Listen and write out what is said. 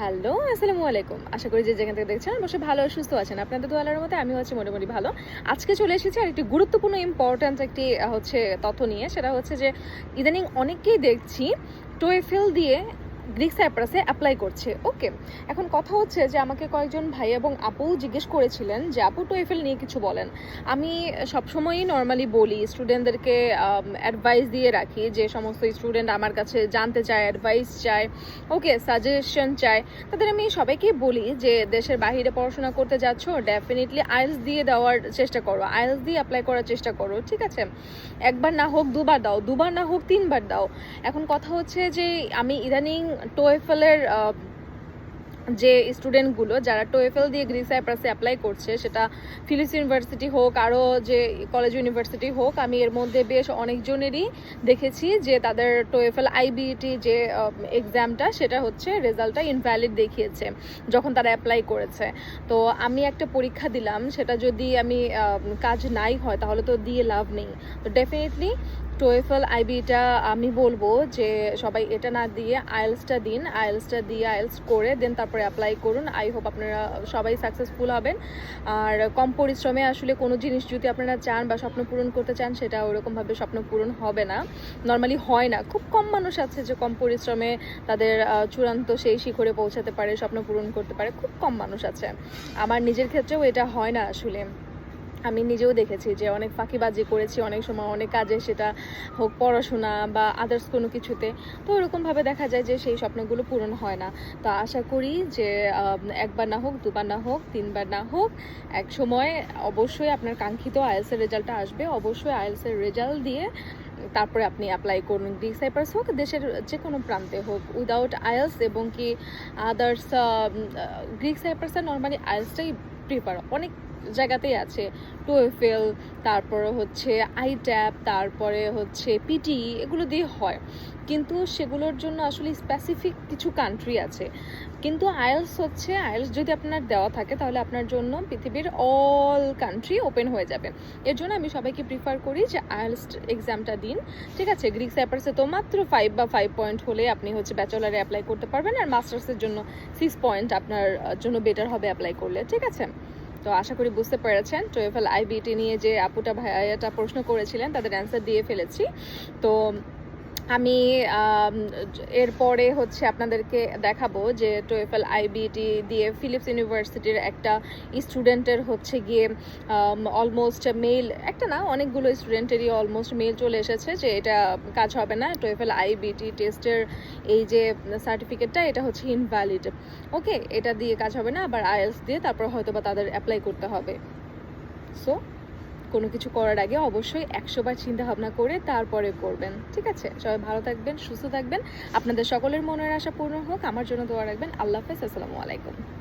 Hello, আসসালামু আলাইকুম। আশা করি যে যেখান থেকে দেখছেন অবশ্যই ভালো সুস্থ আছেন। আপনাদের তো আলার মধ্যে আমিও আছি মোটামুটি ভালো। আজকে চলে এসেছি আর একটি গুরুত্বপূর্ণ ইম্পর্ট্যান্স একটি হচ্ছে তথ্য নিয়ে। সেটা হচ্ছে যে ইদানিং অনেককেই দেখছি টোয়েফেল দিয়ে গ্রিক সাইপ্রাসে অ্যাপ্লাই করছে। ওকে এখন কথা হচ্ছে যে আমাকে কয়েকজন ভাই এবং আপু জিজ্ঞেস করেছিলেন যে, আপু টোয়েফেল নিয়ে কিছু বলেন। আমি সবসময়ই নর্মালি বলি স্টুডেন্টদেরকে অ্যাডভাইস দিয়ে রাখি যে সমস্ত স্টুডেন্ট আমার কাছে জানতে চায় অ্যাডভাইস চায় ওকে সাজেশন চায়। তাদের আমি সবাইকেই বলি যে, দেশের বাইরে পড়াশোনা করতে যাচ্ছ ডেফিনেটলি আইএলস দিয়ে দেওয়ার চেষ্টা করো। আইএলস দিয়ে অ্যাপ্লাই করার চেষ্টা করো, ঠিক আছে? একবার না হোক দুবার দাও, দুবার না হোক তিনবার দাও। এখন কথা হচ্ছে যে, আমি ইদানিং টোয়েফেলের যে স্টুডেন্টগুলো যারা টোয়েফেল দিয়ে গ্রিস সাইপ্রাসে অ্যাপ্লাই করছে, সেটা ফিলিপস ইউনিভার্সিটি হোক, আরও যে কলেজ ইউনিভার্সিটি হোক, আমি এর মধ্যে বেশ অনেকজনেরই দেখেছি যে তাদের টোয়েফেল আইবিটি যে এক্সামটা, সেটা হচ্ছে রেজাল্টটা ইনভ্যালিড দেখিয়েছে যখন তারা অ্যাপ্লাই করেছে। তো আমি একটা পরীক্ষা দিলাম, সেটা যদি আমি কাজ নাই হয়, তাহলে তো দিয়ে লাভ নেই। তো ডেফিনেটলি টোয়েফেল আইবিটা আমি বলব যে সবাই এটা না দিয়ে আইএলসটা দিন, আইএলসটা দিয়ে আয়েলস করে দেন তারপরে অ্যাপ্লাই করুন। আই হোপ আপনারা সবাই সাকসেসফুল হবেন। আর কম পরিশ্রমে আসলে কোনো জিনিস যদি আপনারা চান বা স্বপ্ন পূরণ করতে চান, সেটা ওরকমভাবে স্বপ্ন পূরণ হবে না। নর্মালি হয় না। খুব কম মানুষ আছে যে কম পরিশ্রমে তাদের চূড়ান্ত সেই শিখরে পৌঁছাতে পারে, স্বপ্ন পূরণ করতে পারে। খুব কম মানুষ আছে। আমার নিজের ক্ষেত্রেও এটা হয় না আসলে। আমি নিজেও দেখেছি যে অনেক ফাঁকিবাজি করেছি, অনেক সময় অনেক কাজে সেটা হোক পড়াশোনা বা আদার্স কোনো কিছুতে। তো ওরকমভাবে দেখা যায় যে সেই স্বপ্নগুলো পূরণ হয় না। তো আশা করি যে একবার না হোক, দুবার না হোক, তিনবার না হোক, এক সময় অবশ্যই আপনার কাঙ্ক্ষিত আইএলসের রেজাল্টটা আসবে। অবশ্যই আইএলসের রেজাল্ট দিয়ে তারপরে আপনি অ্যাপ্লাই করুন। গ্রিক সাইপ্রাস হোক, দেশের যে কোনো প্রান্তে হোক উইদাউট আইএলস এবং কি আদার্স গ্রিক সাইপ্রাসে নর্মালি আইএলসটাই প্রিফার অনেক জায়গাতেই আছে। টোয়েফেল, তারপরে হচ্ছে আই ট্যাপ তারপরে হচ্ছে পিটি, এগুলো দিয়ে হয়। কিন্তু সেগুলোর জন্য আসলে স্পেসিফিক কিছু কান্ট্রি আছে। কিন্তু আইএলস হচ্ছে আইএলস যদি আপনার দেওয়া থাকে তাহলে আপনার জন্য পৃথিবীর অল কান্ট্রি ওপেন হয়ে যাবে। এর জন্য আমি সবাইকে প্রিফার করি যে আইএলস এক্সামটা দিন। ঠিক আছে? গ্রিক সাইপার্সে তো মাত্র ফাইভ বা ফাইভ পয়েন্ট হলে আপনি হচ্ছে ব্যাচেলারে অ্যাপ্লাই করতে পারবেন। আর মাস্টার্সের জন্য সিক্স পয়েন্ট আপনার জন্য বেটার হবে অ্যাপ্লাই করলে। ঠিক আছে? তো আশা করি বুঝতে পেরেছেন। টুয়েলভ আইবিটি নিয়ে যে আপুটা ভাইয়াটা প্রশ্ন করেছিলেন, তাদের অ্যান্সার দিয়ে ফেলেছি। তো আমি এরপরে হচ্ছে আপনাদেরকে দেখাবো যে টোয়েফেল আইবিটি দিয়ে ফিলিপস ইউনিভার্সিটির একটা স্টুডেন্টের হচ্ছে গিয়ে অলমোস্ট মেল একটা না, অনেকগুলো স্টুডেন্টেরই অলমোস্ট মেল চলে এসেছে যে এটা কাজ হবে না টোয়েফেল আইবিটি টেস্টের এই যে সার্টিফিকেটটা এটা হচ্ছে ইনভ্যালিড ওকে এটা দিয়ে কাজ হবে না, আবার আইএলস দিয়ে তারপর হয়তো বা তাদের অ্যাপ্লাই করতে হবে। সো কোনো কিছু করার আগে অবশ্যই একশোবার চিন্তা ভাবনা করে তারপরে করবেন। ঠিক আছে? সবাই ভালো থাকবেন, সুস্থ থাকবেন। আপনাদের সকলের মনের আশা পূর্ণ হোক। আমার জন্য দোয়া রাখবেন। আল্লাহ হাফেজ। আসসালামু আলাইকুম।